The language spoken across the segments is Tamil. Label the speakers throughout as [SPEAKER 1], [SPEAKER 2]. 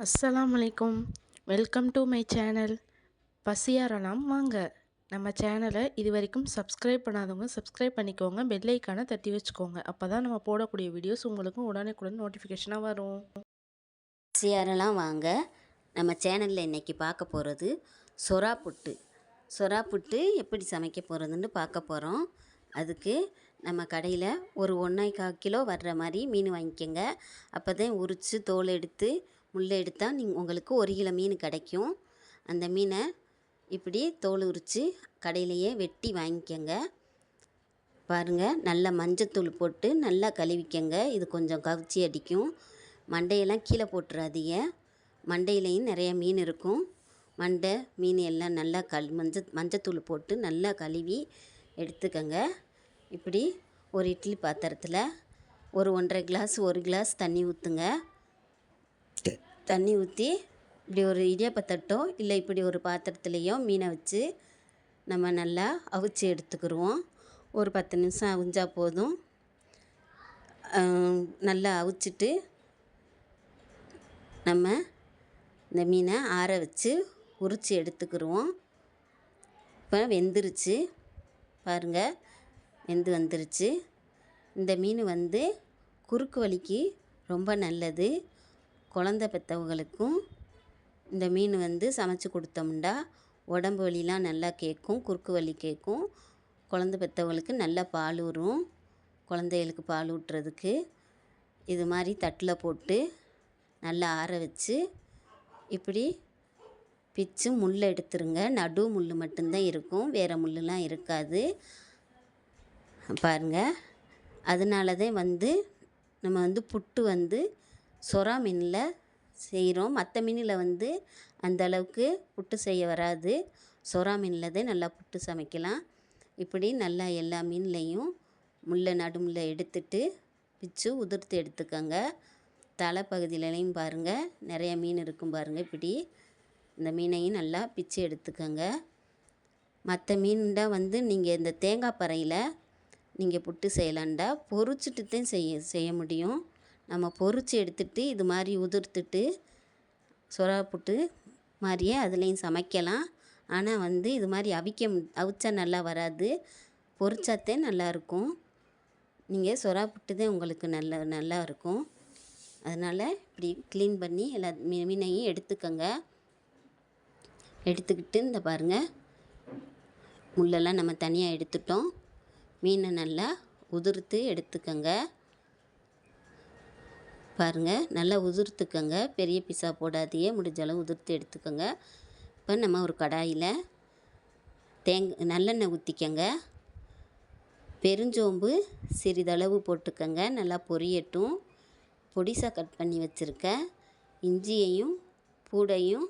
[SPEAKER 1] அஸ்ஸலாமு வலைக்கும் வெல்கம் டு மை சேனல். பசியாரலாம் வாங்க. நம்ம சேனலை இது வரைக்கும் சப்ஸ்கிரைப் பண்ணாதவங்க சப்ஸ்கிரைப் பண்ணிக்கோங்க. பெல் தட்டி வச்சுக்கோங்க. அப்போ தான் நம்ம போடக்கூடிய வீடியோஸ் உங்களுக்கு உடனுக்குடன் நோட்டிஃபிகேஷனாக வரும்.
[SPEAKER 2] பசியாரலாம் வாங்க. நம்ம சேனலில் இன்றைக்கி பார்க்க போகிறது சொரா புட்டு. சொரா புட்டு எப்படி சமைக்க போகிறதுன்னு பார்க்க போகிறோம் அதுக்கு நம்ம கடையில் ஒரு ஒன்றே கால் கிலோ வர்ற மாதிரி மீன் வாங்கிக்கோங்க. அப்போ தான் உரித்து தோல் எடுத்து முள் எடுத்தால் நீங்கள் உங்களுக்கு ஒரு கிலோ மீன் கிடைக்கும். அந்த மீனை இப்படி தோல் உரித்து கடையிலையே வெட்டி வாங்கிக்கோங்க. பாருங்கள் நல்லா மஞ்சத்தூள் போட்டு நல்லா கழுவிக்கங்க. இது கொஞ்சம் கவிச்சி அடிக்கும். மண்டையெல்லாம் கீழே போட்டுறாதீங்க. மண்டையிலையும் நிறைய மீன் இருக்கும். மண்டை மீன் எல்லாம் நல்லா கல் மஞ்ச மஞ்சத்தூள் போட்டு நல்லா கழுவி எடுத்துக்கங்க. இப்படி ஒரு இட்லி பாத்திரத்தில் ஒரு ஒன்றரை கிளாஸ் ஒரு கிளாஸ் தண்ணி ஊற்றுங்க தண்ணி ஊற்றி இப்படி ஒரு இடியாப்பத்தட்டோ இல்லை இப்படி ஒரு பாத்திரத்துலேயோ மீனை வச்சு நம்ம நல்லா அவிச்சு எடுத்துக்கிடுவோம் ஒரு பத்து நிமிஷம் அவிஞ்சா போதும். நல்லா அவிச்சிட்டு நம்ம இந்த மீனை ஆற வச்சு உரித்து எடுத்துக்கிடுவோம் இப்போ வெந்துருச்சு. பாருங்கள் வெந்து வந்துருச்சு. இந்த மீன் வந்து குறுக்கு வலிக்கு ரொம்ப நல்லது. குழந்த பெற்றவங்களுக்கும் இந்த மீன் வந்து சமைச்சு கொடுத்தோம்னா உடம்பு வலிலாம் நல்லா கேட்கும் குறுக்கு வலி கேட்கும். குழந்த பெற்றவங்களுக்கு நல்லா பால் வரும் குழந்தைகளுக்கு பால் ஊட்டுறதுக்கு இது மாதிரி தட்டில் போட்டு நல்லா ஆற வச்சு இப்படி பிச்சு முள் எடுத்துருங்க. நடு முள் மட்டும்தான் இருக்கும். வேறு முள்ளெலாம் இருக்காது. பாருங்கள் அதனால தான் வந்து நம்ம வந்து புட்டு வந்து சொரா மீனில் செய்கிறோம் மற்ற மீனில் வந்து அந்த அளவுக்கு புட்டு செய்ய வராது. சொரா மீனில் தான் நல்லா புட்டு சமைக்கலாம். இப்படி நல்லா எல்லா மீன்லேயும் முள்ளை நடுமுள்ள எடுத்துட்டு பிச்சு உதிர்த்து எடுத்துக்கோங்க. தலைப்பகுதியிலையும் பாருங்கள் நிறைய மீன் இருக்கும் பாருங்கள் இப்படி இந்த மீனையும் நல்லா பிச்சு எடுத்துக்கோங்க. மற்ற மீன்டா வந்து நீங்கள் இந்த தேங்காய் பறையில் நீங்கள் புட்டு செய்யலாண்டா பொறிச்சிட்டு தான் செய்ய செய்ய முடியும். நம்ம பொரித்து எடுத்துட்டு இது மாதிரி உதிர்த்துட்டு சுறா புட்டு மாதிரியே அதுலேயும் சமைக்கலாம். ஆனால் வந்து இது மாதிரி அவிக்க அவிச்சா நல்லா வராது. பொரிச்சாத்தே நல்லாயிருக்கும் நீங்கள் சுறா புட்டு தான் உங்களுக்கு நல்ல நல்லா இருக்கும். அதனால் இப்படி க்ளீன் பண்ணி எல்லா மீ மீனையும் எடுத்துக்கோங்க. எடுத்துக்கிட்டு இந்த பாருங்கள் முள்ளெல்லாம் நம்ம தனியாக எடுத்துட்டோம். மீனை நல்லா உதிர்த்து எடுத்துக்கோங்க. பாருங்கள் நல்லா உதிர்த்துக்கோங்க. பெரிய பீஸா போடாதையே முடிஞ்ச அளவு உதிர்த்து எடுத்துக்கோங்க. இப்போ நம்ம ஒரு கடாயில் தேங் நல்லெண்ணெய் ஊற்றிக்கங்க பெருஞ்சோம்பு சிறிதளவு போட்டுக்கோங்க. நல்லா பொரியட்டும். பொடிசாக கட் பண்ணி வச்சுருக்க இஞ்சியையும் பூடையும்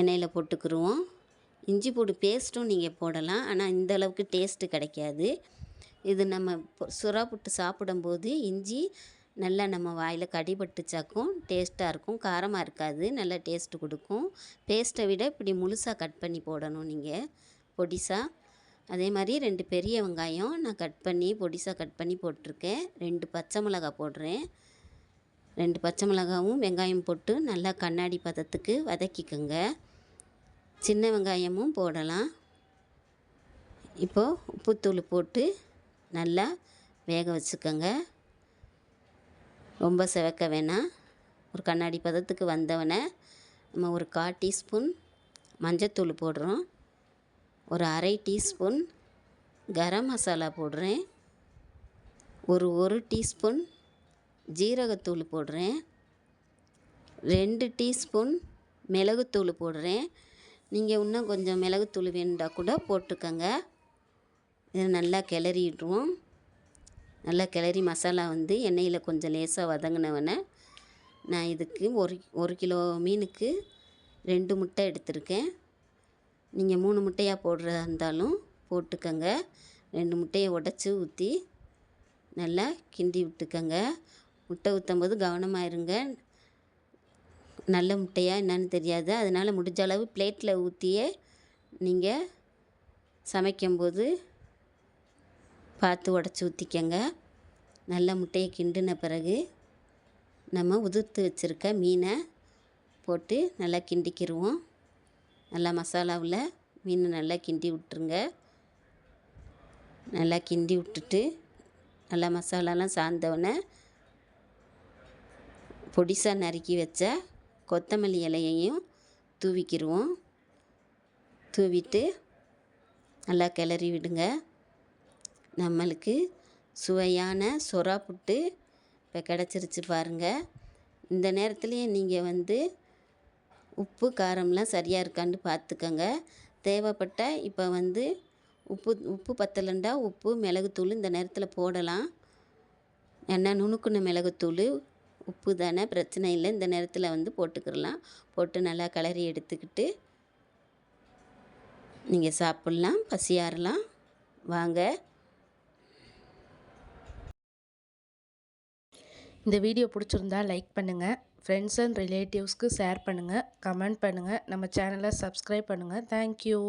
[SPEAKER 2] எண்ணெயில் போட்டுக்கிருவோம். இஞ்சி பூடு பேஸ்ட்டும் நீங்கள் போடலாம். ஆனால் இந்த அளவுக்கு டேஸ்ட்டு கிடைக்காது. இது நம்ம சுறா புட்டு சாப்பிடும்போது இஞ்சி நல்லா நம்ம வாயில் கடிபட்டுச்சாக்கும் டேஸ்ட்டாக இருக்கும். காரமாக இருக்காது. நல்லா டேஸ்ட்டு கொடுக்கும். பேஸ்ட்டை விட இப்படி முழுசாக கட் பண்ணி போடணும் நீங்கள் பொடிசாக அதே மாதிரி ரெண்டு பெரிய வெங்காயம் நான் கட் பண்ணி பொடிசாக கட் பண்ணி போட்டிருக்கேன். ரெண்டு பச்சை மிளகா போடுறேன். ரெண்டு பச்சை மிளகாவும் வெங்காயம் போட்டு நல்லா கண்ணாடி பதத்துக்கு வதக்கிக்கோங்க. சின்ன வெங்காயமும் போடலாம். இப்போது உப்புத்தூள் போட்டு நல்லா வேக வச்சுக்கோங்க. ரொம்ப செவக்க வேணாம் ஒரு கண்ணாடி பதத்துக்கு வந்தவொடனே நம்ம ஒரு கால் டீஸ்பூன் மஞ்சத்தூள் போடுறோம். ஒரு அரை டீஸ்பூன் கரம் மசாலா போடுறேன். ஒரு ஒரு டீஸ்பூன் ஜீரகத்தூள் போடுறேன். ரெண்டு டீஸ்பூன் மிளகுத்தூள் போடுறேன். நீங்கள் இன்னும் கொஞ்சம் மிளகுத்தூள் வேணுண்டா கூட போட்டுக்கோங்க. இதை நல்லா கிளறிடுவோம். நல்லா கிளறி மசாலா வந்து எண்ணெயில் கொஞ்சம் லேசாக வதங்கினவனே நான் இதுக்கு ஒரு ஒரு கிலோ மீனுக்கு ரெண்டு முட்டை எடுத்திருக்கேன். நீங்கள் மூணு முட்டையாக போடுறதா இருந்தாலும் போட்டுக்கோங்க. ரெண்டு முட்டையை உடச்சி ஊற்றி நல்லா கிண்டி விட்டுக்கோங்க. முட்டை ஊற்றும் போது கவனமாக இருங்க. நல்ல முட்டையாக என்னன்னு தெரியாது. அதனால் முடிஞ்ச அளவு பிளேட்டில் ஊற்றியே நீங்கள் சமைக்கும்போது பார்த்து உடச்சி ஊற்றிக்கங்க நல்லா முட்டையை கிண்டின பிறகு நம்ம உதிர்த்து வச்சுருக்க மீனை போட்டு நல்லா கிண்டிக்கிடுவோம் நல்லா மசாலாவில் மீனை நல்லா கிண்டி விட்டுருங்க. நல்லா கிண்டி விட்டுட்டு நல்லா மசாலாலாம் சார்ந்தவுடனே பொடிசாக நறுக்கி வச்ச கொத்தமல்லி இலையையும் தூவிக்கிடுவோம் தூவிட்டு நல்லா கிளறி விடுங்க. நம்மளுக்கு சுவையான சுறா புட்டு இப்போ கிடச்சிருச்சு பாருங்கள் இந்த நேரத்துலேயே நீங்கள் வந்து உப்பு காரம்லாம் சரியாக இருக்கான்னு பார்த்துக்கோங்க தேவைப்பட்ட இப்போ வந்து உப்பு உப்பு பத்தலண்டா உப்பு மிளகுத்தூள் இந்த நேரத்தில் போடலாம். ஏன்னா நுணுக்குன மிளகுத்தூள் உப்பு தானே பிரச்சனை இல்லை. இந்த நேரத்தில் வந்து போட்டுக்கிடலாம். போட்டு நல்லா கிளறி எடுத்துக்கிட்டு நீங்கள் சாப்பிட்லாம் பசியாரலாம் வாங்க.
[SPEAKER 1] இந்த வீடியோ பிடிச்சிருந்தா லைக் பண்ணுங்கள் ஃப்ரெண்ட்ஸ் அண்ட் ரிலேட்டிவ்ஸ்க்கு ஷேர் பண்ணுங்கள் கமெண்ட் பண்ணுங்கள் நம்ம சேனலை சப்ஸ்கிரைப் பண்ணுங்கள் தேங்க்யூ